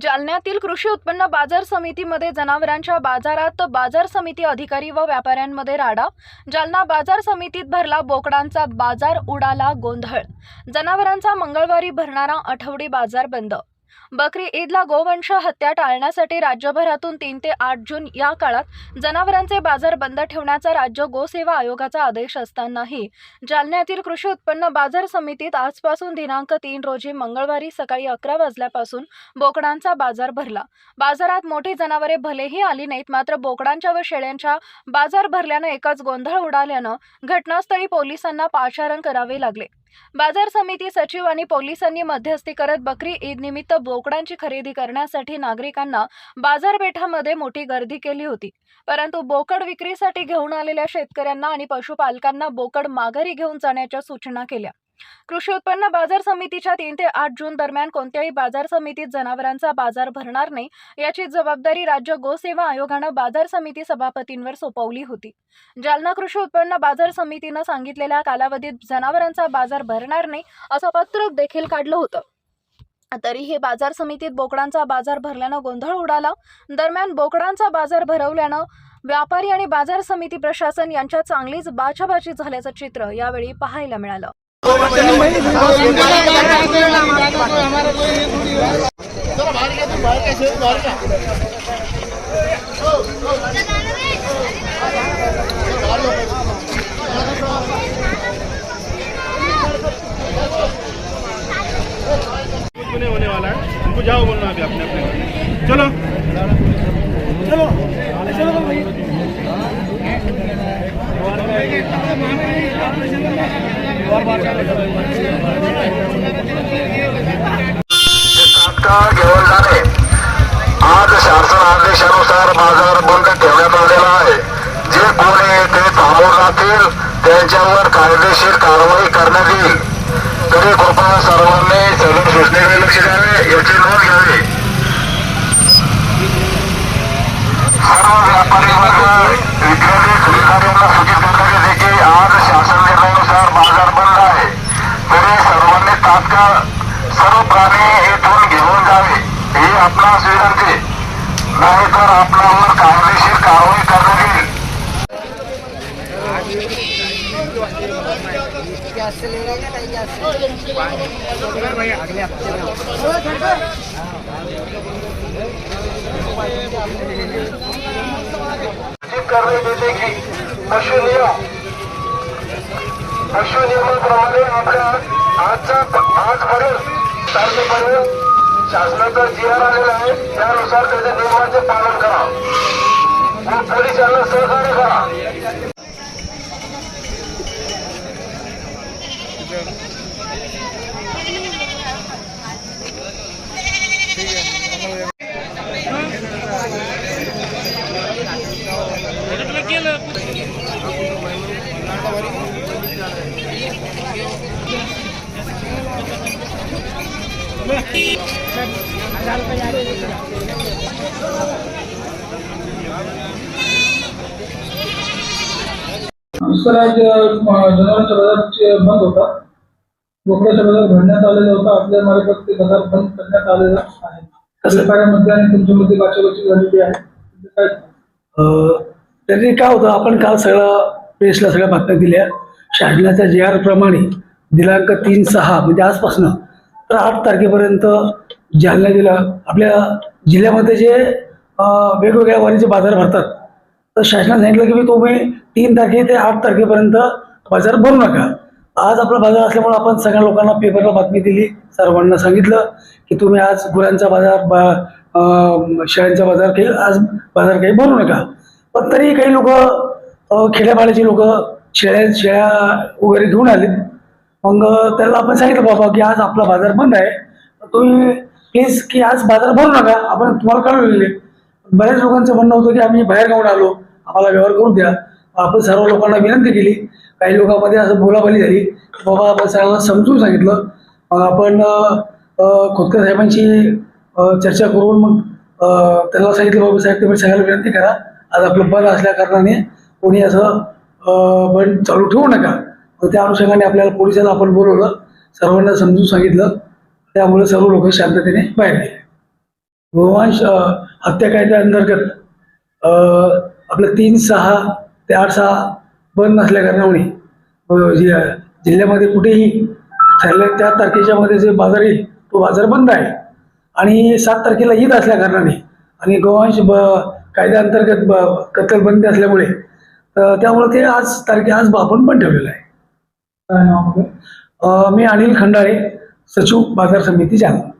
जालन्यातील कृषी उत्पन्न बाजार समितीमध्ये जनावरांच्या बाजारात बाजार समिती अधिकारी व व्यापाऱ्यांमध्ये राडा. जालना बाजार समितीत भरला बोकडांचा बाजार उडाला गोंधळ. जनावरांचा मंगळवारी भरणारा आठवडी बाजार बंद. बकरी ईदला गोवंश हत्या टाळण्यासाठी राज्यभरातून तीन ते आठ जून या काळात जनावरांचे बाजार बंद ठेवण्याचा राज्य गोसेवा आयोगाचा आदेश असतानाही जालन्यातील कृषी उत्पन्न बाजार समितीत आजपासून दिनांक तीन रोजी मंगळवारी सकाळी अकरा वाजल्यापासून बोकडांचा बाजार भरला. बाजारात मोठी जनावरे भलेही आली नाहीत मात्र बोकडांच्या व शेळ्यांच्या बाजार भरल्यानं एकच गोंधळ उडाल्यानं घटनास्थळी पोलिसांना पाचारण करावे लागले. बाजार समिती सचिव आणि पोलिसांनी मध्यस्थी करत बकरी ईद निमित्त बोकडांची खरेदी करण्यासाठी नागरिकांना बाजारपेठामध्ये मोठी गर्दी केली होती. परंतु बोकड विक्रीसाठी घेऊन आलेल्या शेतकऱ्यांना आणि पशुपालकांना बोकड माघारी घेऊन जाण्याच्या सूचना केल्या. कृषी उत्पन्न बाजार समितीच्या तीन ते आठ जून दरम्यान कोणत्याही बाजार समितीत जनावरांचा बाजार भरणार नाही याची जबाबदारी राज्य गोसेवा आयोगानं बाजार समिती सभापतींवर सोपवली होती. जालना कृषी उत्पन्न बाजार समितीनं सांगितलेल्या कालावधीत जनावरांचा बाजार भरणार नाही असं पत्रक देखील काढलं होतं. तरीही बाजार समितीत बोकडांचा बाजार भरल्यानं गोंधळ उडाला. दरम्यान बोकडांचा बाजार भरवल्यानं व्यापारी आणि बाजार समिती प्रशासन यांच्यात चांगलीच बाचाबाची झाल्याचं चित्र यावेळी पाहायला मिळालं. होने वाला है उनको जाओ बोलना अभी अपने अपने चलो चलो चलो भाई घेऊन जाणे आज शासन आदेशानुसार बाजार बंद ठेवण्यात आलेला आहे. जे कोणी ते थांबून राहतील त्यांच्यावर कायदेशीर कारवाई करण्यात येईल तरी कृपया सर्वांनी सदर सूचनेकडे लक्ष द्यावे याची नोंद घ्यावी सर्व व्यापारी वर्ग इत्यादी अधिकाऱ्यांना सूचित करण्यात येते की आज शासन निर्णयानुसार बाजार बंद आहे तरी आजकाल सर्व प्राणी येथून घेऊन जावे ही आपणास विनंती. नाहीतर आपल्यावर कायदेशीर कारवाई करण्यात येईल. सूचित करण्यात येते पशु नियम. पशु नियमाप्रमाणे आपल्या आज परत तारखेपर्यंत शासनाचा जी आर आलेला आहे. त्यानुसार त्याच्या नियमाचे पालन करा. व पोलिसांना सहकार्य करा. दुसरं आज जनावरांचा बाजार बंद होता बोकड्याचा बाजार भरण्यात आलेला होता. आपल्या मार्फत ते बाजार बंद करण्यात आलेला आहे. व्यापाऱ्यामध्ये आणि तुमच्यामध्ये बाचाबाची झालेली आहे. त्यांनी काय होतं आपण काल सगळं प्रेसला सगळ्या बातम्या दिल्या. शासनाच्या जे आर प्रमाणे दिनांक तीन सहा म्हणजे आजपासून तर आठ तारखेपर्यंत जालना जिल्हा आपल्या जिल्ह्यामध्ये जे वेगवेगळ्या वारीचे बाजार भरतात. तर शासनाने सांगितलं की तुम्ही तीन तारखे ते आठ तारखेपर्यंत बाजार भरू नका. आज आपला बाजार असल्यामुळे आपण सगळ्या लोकांना पेपरला बातमी दिली सर्वांना सांगितलं की तुम्ही आज गुरांचा बाजार बा शेळ्यांचा बाजार काही आज बाजार काही भरू नका. पण तरी काही लोक खेड्यापाड्याची लोक शेळ्या शेळ्या वगैरे घेऊन आलेत. मग त्याला आपण सांगितलं बाबा की आज आपला बाजार बंद आहे. तुम्ही प्लीज की आज बाजार भरू नका. आपण तुम्हाला कळवलेले. बऱ्याच लोकांचं म्हणणं होतं की आम्ही बाहेर गावून आलो. आम्हाला व्यवहार करून द्या. आपण सर्व लोकांना विनंती केली. काही लोकांमध्ये असं बोलाबाली झाली. बाबा आपण सगळ्यांना समजून सांगितलं. मग आपण खोतकर साहेबांची चर्चा करून मग त्याला सांगितलं बाबा साहेब तुम्ही सगळ्याला विनंती करा. आज आपलं बंद असल्या कारणाने कोणी असं बंद चालू ठेवू नका. त्या अनुषंगाने आपल्याला पोलिसांना आपण बोलवलं. सर्वांना समजून सांगितलं. त्यामुळे सर्व लोक शांततेने बाहेर गेले. गोवंश हत्या कायद्याअंतर्गत आपलं तीन सहा ते आठ सहा बंद नसल्या कारणामुळे जि- जिल्ह्यामध्ये कुठेही ठरल्या त्या तारखेच्या मध्ये जे बाजार येईल तो बाजार बंद आहे. आणि सात तारखेला ईद असल्या कारणाने आणि गोवंश ब कायद्याअंतर्गत ब कत्तलबंदी असल्यामुळे त्यामुळे ते आज तारखे आज आपण पण ठेवलेलं आहे. मी अनिल खंडाळे सचिव बाजार समिती जालना.